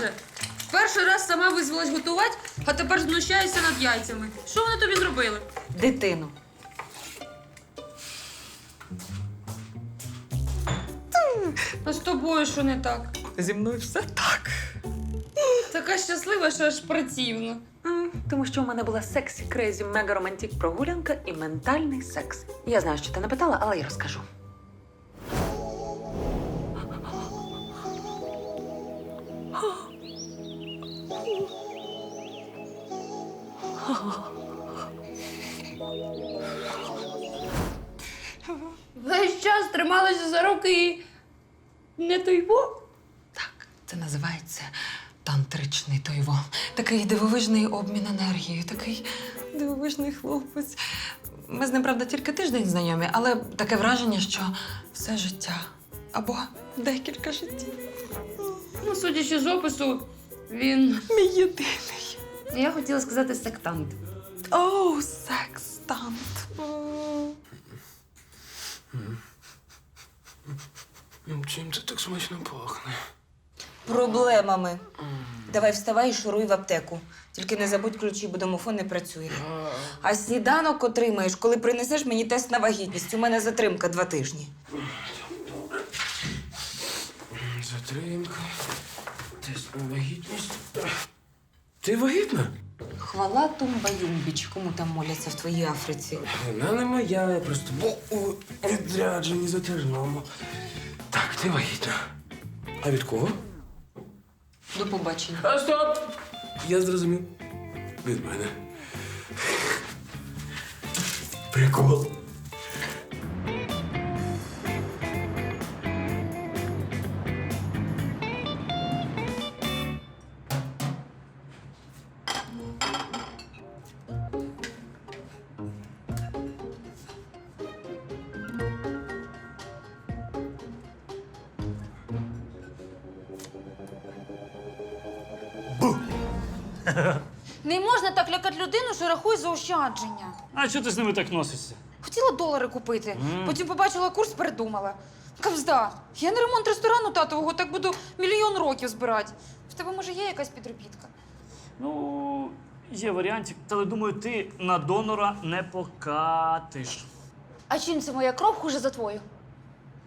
вже. Перший раз сама визвалась готувати, а тепер знущаєшся над яйцями. Що вони тобі зробили? Дитину. А з тобою що не так? Зі мною все так. Така щаслива, що аж противно. М, Тому що у мене була сексі, крейзі, мега романтик прогулянка і ментальний секс. Я знаю, що ти не питала, але я розкажу. Весь час трималася за руки і не той бо. Так, це називається тантричний тойво. Такий дивовижний обмін енергією, такий дивовижний хлопець. Ми з ним, правда, тільки тиждень знайомі, але таке враження, що все життя або декілька життів. Ну, судячи з опису, він. Мій єдиний. Я хотіла сказати сектант. Оу, секстант. Чим це так смачно пахне? Проблемами. Давай вставай і шуруй в аптеку. Тільки не забудь ключі, бо домофон не працює. А сніданок отримаєш, коли принесеш мені тест на вагітність. У мене затримка два тижні. Затримка. Тест на вагітність. Ти вагітна? Хвала Тумба-Юмбіч, кому там моляться в твоїй Африці. Вона не моя, я просто був у відрядженні затяжному. Так, ти вагітна. А від кого? До побачення. А стоп! Я зрозумів. Від мене. Прикол. Не можна так лякати людину, що рахує заощадження. А чого ти з ними так носишся? Хотіла долари купити, потім побачила курс, передумала. Кавзда, я на ремонт ресторану татового так буду мільйон років збирати. В тебе може є якась підробітка? Ну, є варіантик, але думаю, ти на донора не покатиш. А чим це моя кров хуже за твою?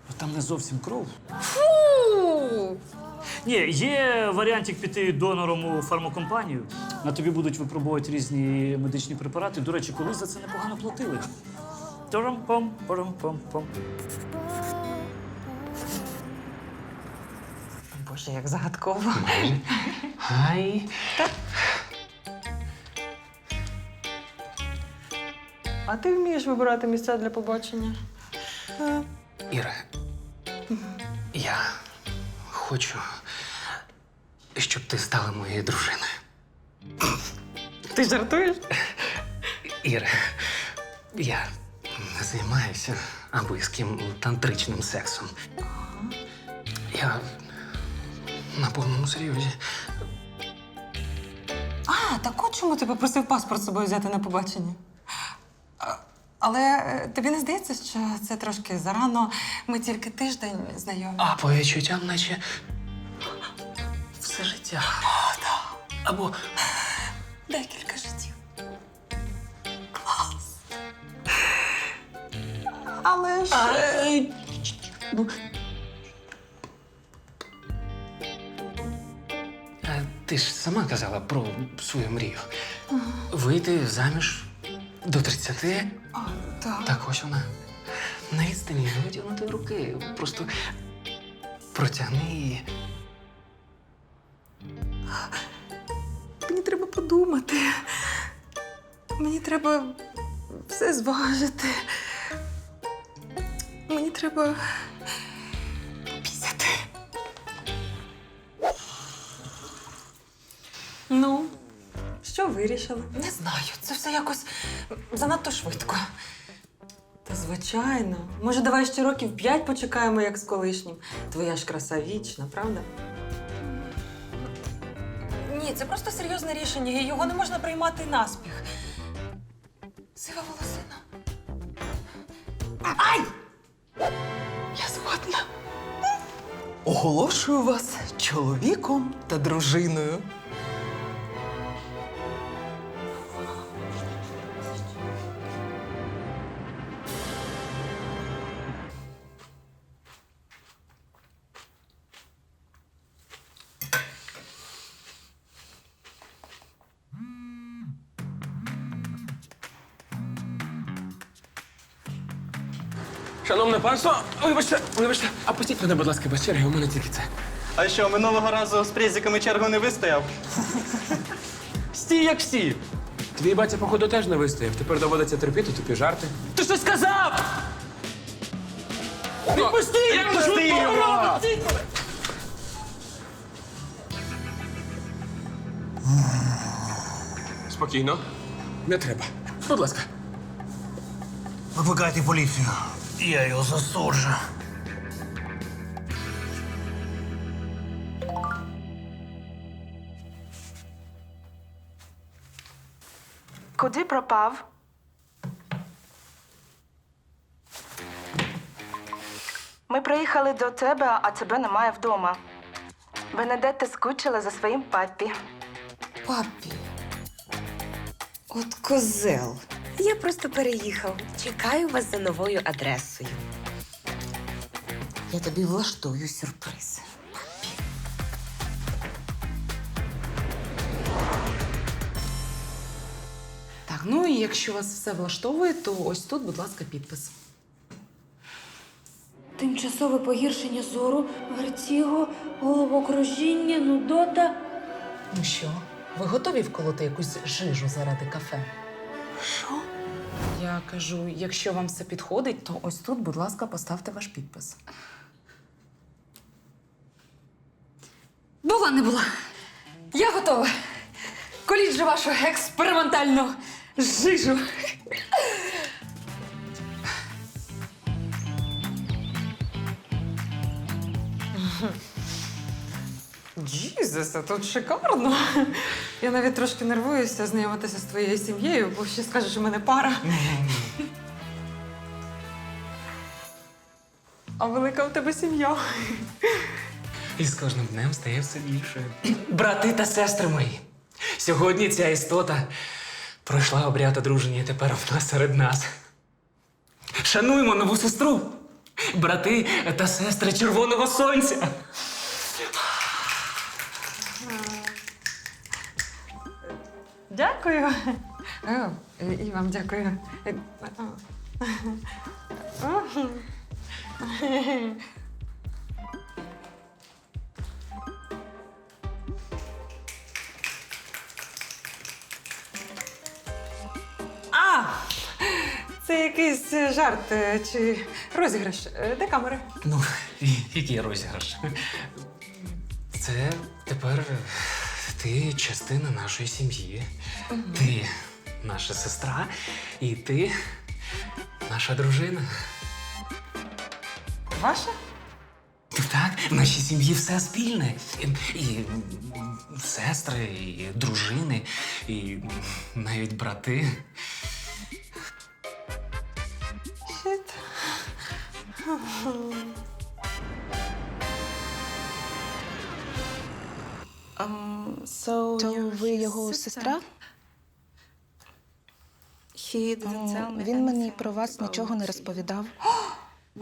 Ну, Там не зовсім кров. Фу! Ні, є варіантик піти донором у фармакомпанію. На тобі будуть випробувати різні медичні препарати. До речі, колись за це непогано платили. Тором-пом, пором-пом-пом. Боже, як загадково. Гай. А ти вмієш вибирати місця для побачення? Іра, хочу, щоб ти стала моєю дружиною. Ти жартуєш? Іра, я не займаюся аби з ким тантричним сексом. Я на повному серйозі. А, так от чому ти попросив паспорт з собою взяти на побачення? А, Але е, тобі не здається, що це трошки зарано. Ми тільки тиждень знайомі. А по відчуттям, наче все життя. Або Декілька життів. Клас. Але ж. е, А ти ж сама казала про свою мрію. Вийти заміж до 30. Так. Так ось вона. На відстані витягнути руки. Просто протягни її. Мені треба подумати. Мені треба все зважити. Мені треба попісяти. Ну, що вирішили? Не знаю. Це все якось занадто швидко. Звичайно. Може, давай ще років п'ять почекаємо, як з колишнім. Твоя ж краса вічна, правда? Ні, це просто серйозне рішення, і його не можна приймати наспіх. Сива волосина. Ай! Я згодна. оголошую вас чоловіком та дружиною. Шановне панство, вибачте, вибачте, а пустіть мене, будь ласка, без черги, у мене тільки це. А що, минулого разу з презиками чергу не вистояв? Стій, як стій. Твій батя, походу, теж не вистояв. Тепер доводиться терпіти тупі жарти. Ти що сказав? Відпусти! Я Пусти його! Спокійно. Не треба. Будь ласка. Викликайте поліцію. Я його засуджу. Куди пропав? Ми приїхали до тебе, а тебе немає вдома. Бенедетта скучила за своїм папі. Папі. От козел. Я просто переїхав. Чекаю вас за новою адресою. Я тобі влаштую сюрприз. Так, ну і якщо вас все влаштовує, то ось тут, будь ласка, підпис. Тимчасове погіршення зору, вертіго, головокружіння, нудота. Ну що, ви готові вколоти якусь жижу заради кафе? Що? Я кажу, якщо вам все підходить, то ось тут, будь ласка, поставте ваш підпис. Була не була. Я готова. Коліть же вашу експериментальну жижу. Джізусе, тут шикарно. Я навіть трошки нервуюся знайомитися з твоєю сім'єю, бо ще скажеш, що мене пара. А велика у тебе сім'я. І з кожним днем стає все більше. Брати та сестри мої. Сьогодні ця істота пройшла обряд одруження і тепер вона серед нас. Шануємо нову сестру, брати та сестри Червоного Сонця. Дякую. О, і вам дякую. А! Це якийсь жарт е, чи розіграш. Е, Де камери? Ну, який розіграш? Це тепер ти частина нашої сім'ї. Ти наша сестра, і ти наша дружина. Ваша? Так, в нашій сім'ї все спільне. І, і сестри, і дружини, і навіть брати. Щит. So, То ви його сестра? Він мені про вас нічого не розповідав.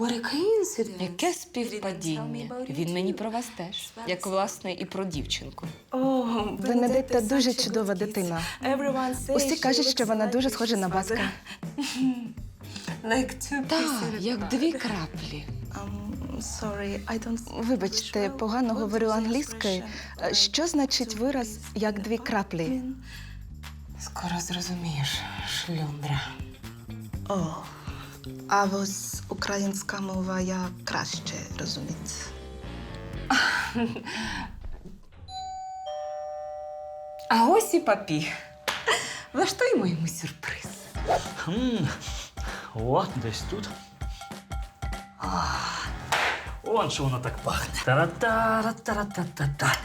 Яке співпадіння? Він мені про вас теж, як власне і про дівчинку. О, Бенедетта дуже чудова дитина. Усі кажуть, що вона дуже схожа на батька. Так, як дві краплі. Вибачте, погано говорю англійською. Що значить вираз як дві краплі? Скоро зрозумієш, шлюндра. О, а ось українська мова я краще розумію. А ось і папі. Влаштуємо йому сюрприз. Хм. О, десь тут. А, Он що воно так пахне. Тара-тара-тара-та-та-та.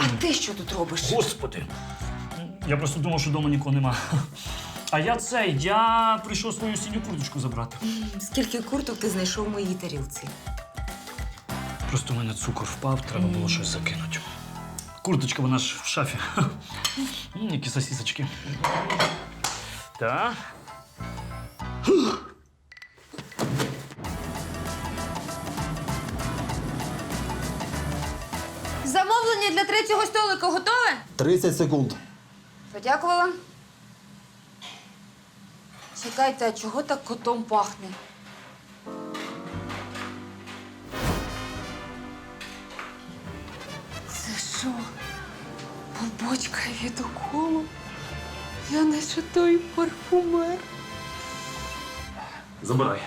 А ти що тут робиш? Господи. Я просто думав, що вдома нікого нема. А я цей, я прийшов свою синю курточку забрати. Скільки курток ти знайшов в моїй тарілці? Просто у мене цукор впав, треба було щось закинути. Курточка вона ж в шафі. М, Які сосісочки. Так. Замовлення для третього столика готове? 30 секунд. Подякувала. Чекайте, а чого так котом пахне? Це що? Побочка від уколу? Я наче той парфумер. Забирай.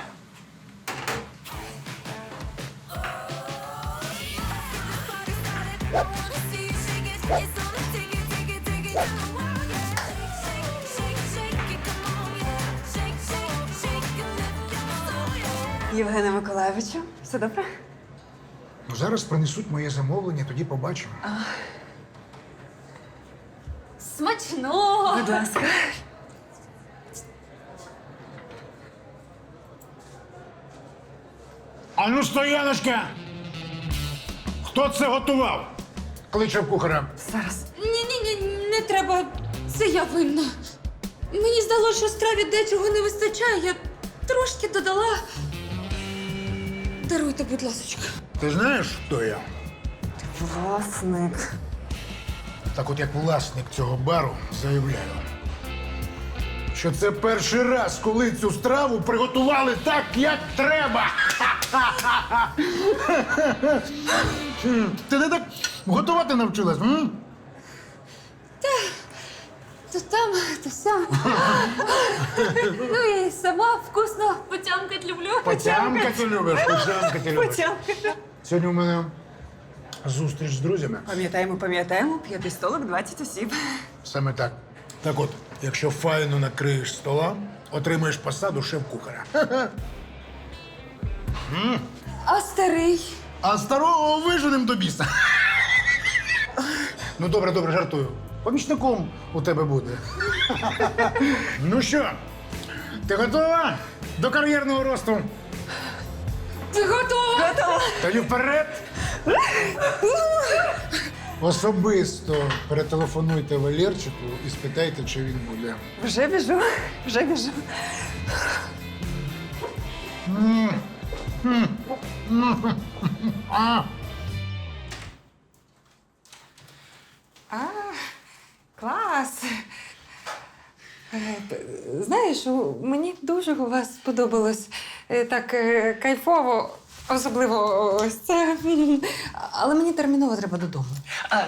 Євгене Миколаєвичу, все добре? Ну, зараз принесуть моє замовлення, тоді побачимо. Смачного! Будь ласка. А ну, стояночка! Хто це готував? Кличе кухаря. Зараз. Ні-ні-ні, не треба. Це я винна. Мені здалося, що страві дечого не вистачає. Я трошки додала. Даруйте, будь ласочка. Ти знаєш, хто я? Власник. Так от як власник цього бару заявляю, що це перший раз, коли цю страву приготували так, як треба. Ти не так готувати навчилась? М? То там, то сям. ну і сама вкусно потямкать люблю. Потямка ти любиш, потямка ти любиш. Сьогодні у мене зустріч з друзями. Пам'ятаємо, пам'ятаємо, п'ятий столик, 20 осіб. Саме так. Так от, якщо файно накриєш стола, отримаєш посаду шеф-кухаря. А старий? А старого виженем до біса. ну, добре, добре, жартую. Помічником у тебе буде. ну що, ти готова до кар'єрного росту? Ти готова? Готова. Тоді вперед. Особисто перетелефонуйте Валерчику і спитайте, чи він буде. Вже біжу, вже біжу. А, А, клас. Е, Знаєш, мені дуже у вас сподобалось е, так е, кайфово, особливо ось це. Але мені терміново треба додому. А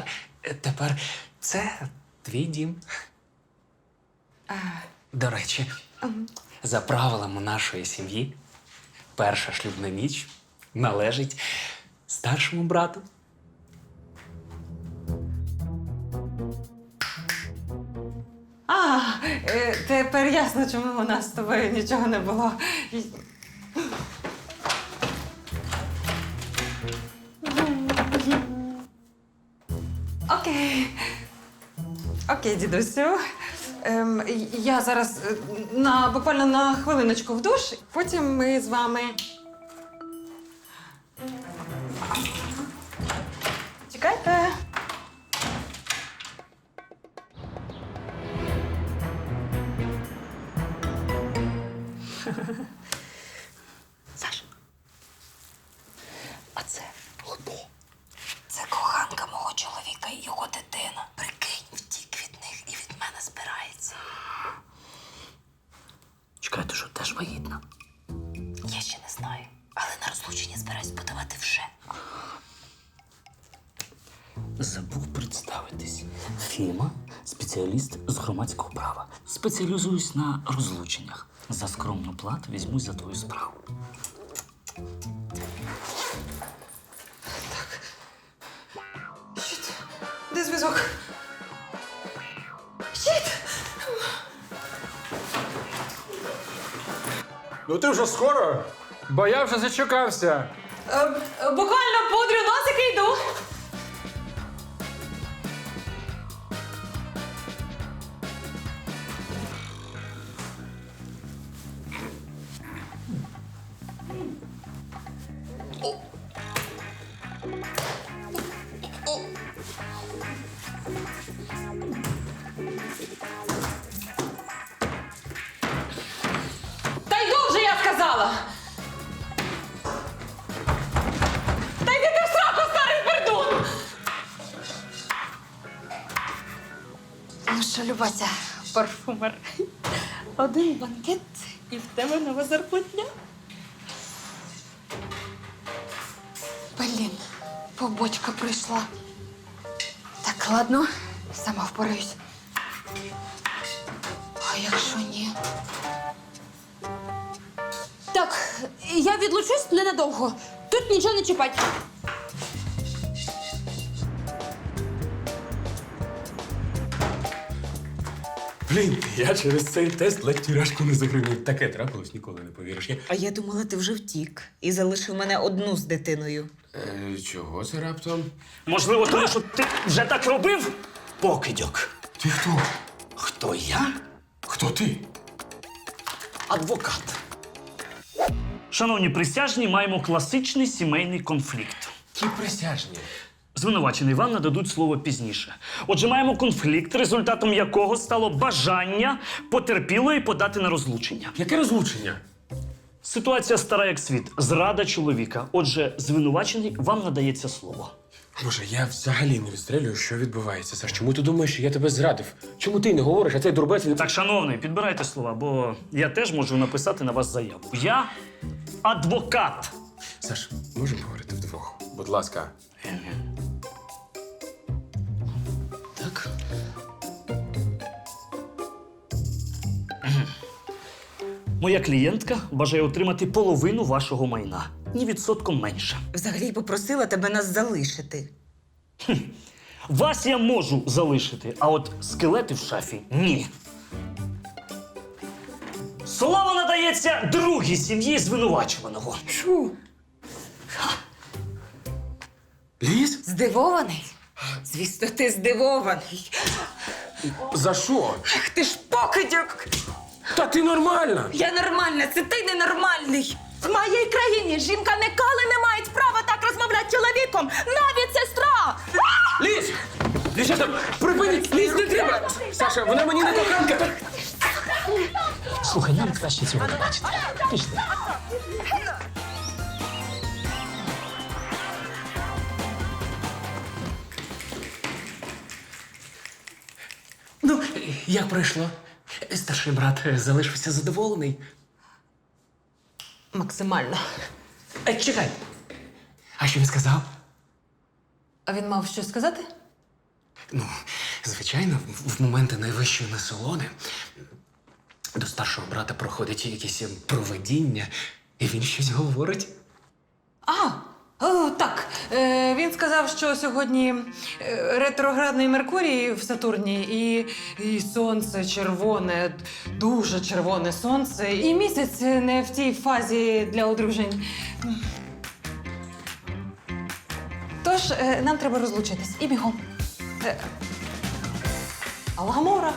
тепер це твій дім. До речі, за правилами нашої сім'ї, перша шлюбна ніч належить старшому брату. Е, тепер ясно, чому у нас з тобою нічого не було. Окей. Окей, дідусю. Ем, я зараз е, на, буквально на хвилиночку в душ, потім ми з вами. Спеціаліст з громадського права. Спеціалізуюсь на розлученнях. За скромну плату візьмусь за твою справу. Щит. Де зв'язок? Щит! Ну ти вже скоро? Бо я вже зачекався. Е, буквально пудрю носики йду. Любася, парфумер. Один банкет і в тебе нова зарплатня. Блін, побочка прийшла. Так, ладно, сама впораюсь. А якщо ні? Так, я відлучусь ненадовго. Тут нічого не чіпать. Блін, я через цей тест ледь тюряшку не загримів. Таке трапилось, ніколи не повіриш. Я... А я думала, ти вже втік і залишив мене одну з дитиною. Е, чого це раптом? Можливо, тому що ти вже так робив? Покидьок. Ти хто? Хто я? Хто ти? Адвокат. Шановні присяжні, маємо класичний сімейний конфлікт. Ті присяжні. Звинувачений вам нададуть слово пізніше. Отже, маємо конфлікт, результатом якого стало бажання потерпілої подати на розлучення. Яке розлучення? Ситуація стара як світ. Зрада чоловіка. Отже, звинувачений вам надається слово. Боже, я взагалі не відстрелюю, що відбувається. Саш, чому ти думаєш, що я тебе зрадив? Чому ти не говориш, а цей дурбець не Так, шановний, підбирайте слова, бо я теж можу написати на вас заяву. Я адвокат. Саш, можемо говорити вдвох? Будь ласка. Моя клієнтка бажає отримати половину вашого майна. Ні відсотком менше. Взагалі попросила тебе нас залишити. Вас я можу залишити, а от скелети в шафі ні. Слово надається другій сім'ї звинувачуваного. Чу. Ліс? Здивований? Звісно, ти здивований. За що? Ах ти ж покидьок! Та ти нормальна! Я нормальна, це ти ненормальний. В моїй країні жінка ніколи не має права так розмовляти з чоловіком, навіть сестра. Ліс! Дівчата, припиніть! Ліс, не треба! Саша, вона мені не коханка! Слухай, нам краще цього не бачити. Пішли. Ну, як пройшло? Старший брат залишився задоволений. Максимально. Е, чекай. А що він сказав? А він мав щось сказати? Ну, звичайно, в- моменти найвищої насолоди до старшого брата проходить якесь проведіння, і він щось говорить. А. Е, він сказав, що сьогодні е, ретроградний Меркурій в Сатурні, і, і сонце червоне, дуже червоне сонце, і місяць не в тій фазі для одружень. Тож е, нам треба розлучитись і бігом. Е, Алгамора.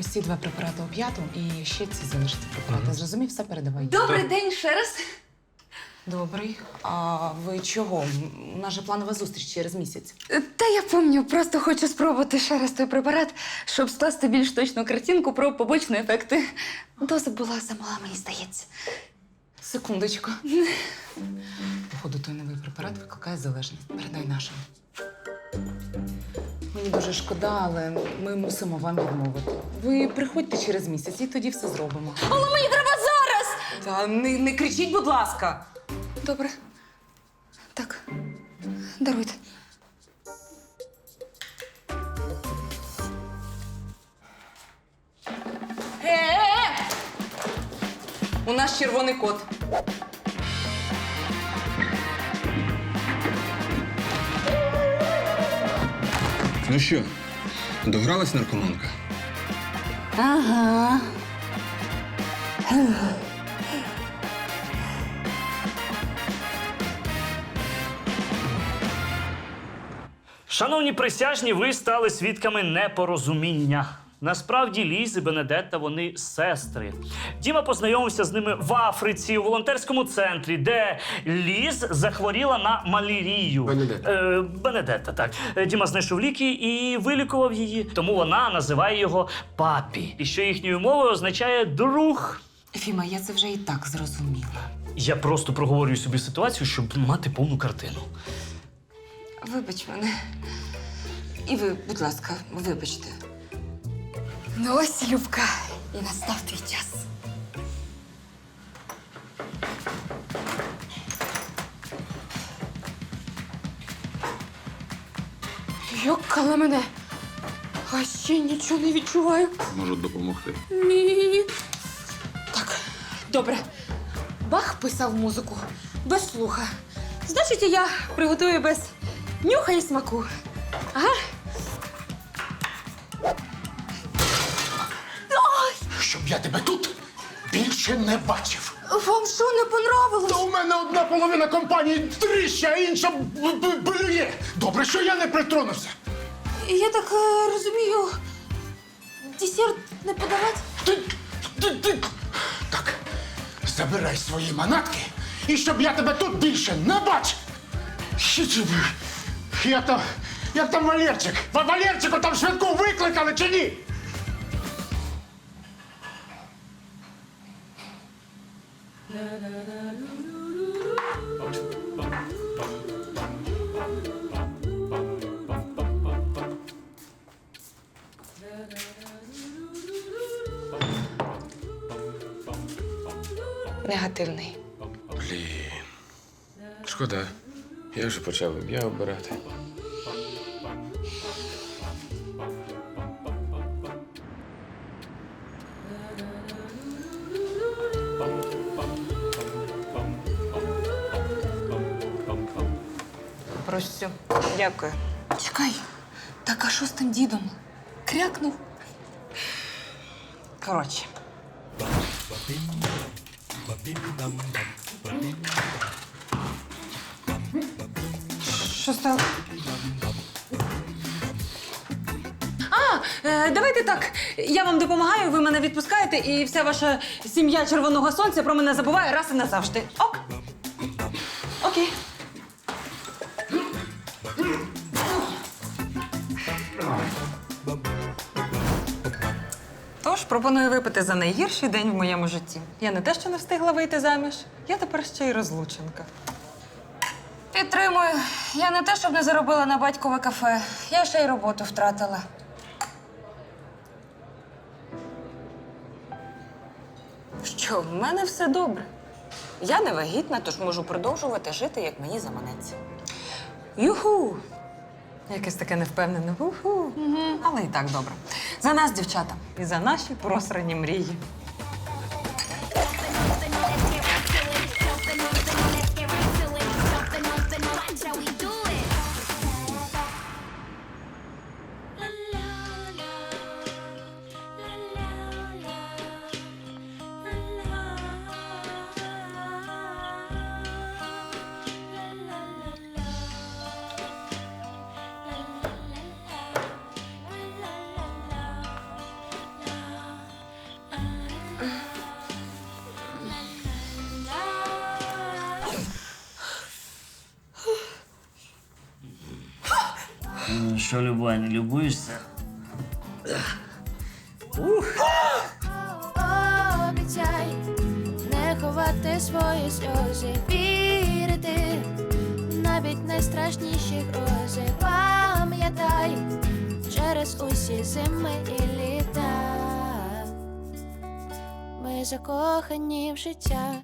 Ось ці два препарати оп'яту і ще ці залишити препарати. Зрозумів, все передавай. Добрий день ще раз. Добрий. А ви чого? У нас же планова зустріч через місяць. Та я пам'ятаю, просто хочу спробувати ще раз той препарат, щоб скласти більш точну картинку про побочні ефекти. Доза була замала, мені здається. Секундочку. Походу, той новий препарат викликає залежність. Передай нашим. Мені дуже шкода, але ми мусимо вам відмовити. Ви приходьте через місяць і тоді все зробимо. Але мені треба зараз! Та не, не кричіть, будь ласка. Добре. Так, даруйте. Е-е-е! У нас червоний кот. Ну що, догралась наркоманка? Ага. Шановні присяжні, ви стали свідками непорозуміння. Насправді Ліз і Бенедетта вони сестри. Діма познайомився з ними в Африці у волонтерському центрі, де Ліз захворіла на малярію. Бенедетта. Е, Бенедетта, так. Е, Діма знайшов ліки і вилікував її. Тому вона називає його папі. І що їхньою мовою означає друг. Фіма, я це вже і так зрозуміла. Я просто проговорюю собі ситуацію, щоб мати повну картину. Вибач мене. І ви, будь ласка, вибачте. Ну ось, Любка, і настав твій час. Йокала мене. А ще нічого не відчуваю. Можу допомогти. Ні. Так, добре. Бах писав музику без слуха. Значить, і я приготую без нюха і смаку. Ага. Щоб я тебе тут більше не бачив. Вам що не понравилось? Та у мене одна половина компанії тріща, а інша б- б- блює. Добре, що я не притронувся. Я так е, розумію, десерт не подавати? Ти, ти, ти. Так, забирай свої манатки, і щоб я тебе тут більше не бачив. Що це ви? Як там, як там Валерчик? Ва- Валерчику там швидку викликали чи ні? Негативний. Блін. Шкода. Я вже почав я обирати. Прощу. Дякую. Чекай, так а що з тим дідом? Крякнув. Коротше. Що стало? А, е, давайте так. Я вам допомагаю, ви мене відпускаєте, і вся ваша сім'я Червоного Сонця про мене забуває раз і назавжди. Ок. Окей. Тож пропоную випити за найгірший день в моєму житті. Я не те, що не встигла вийти заміж, я тепер ще й розлученка. Підтримую. Я не те, щоб не заробила на батькове кафе. Я ще й роботу втратила. Що, в мене все добре. Я не вагітна, тож можу продовжувати жити, як мені заманеться. Юху! Якесь таке невпевнене. Уху. Але і так добре. За нас, дівчата, і за наші просрані мрії. Що, Любань, не любуєшся? Обіцяй не ховати свої сльози, вірити навіть найстрашніші грози. Пам'ятай через усі зими і літа. Ми закохані в життя.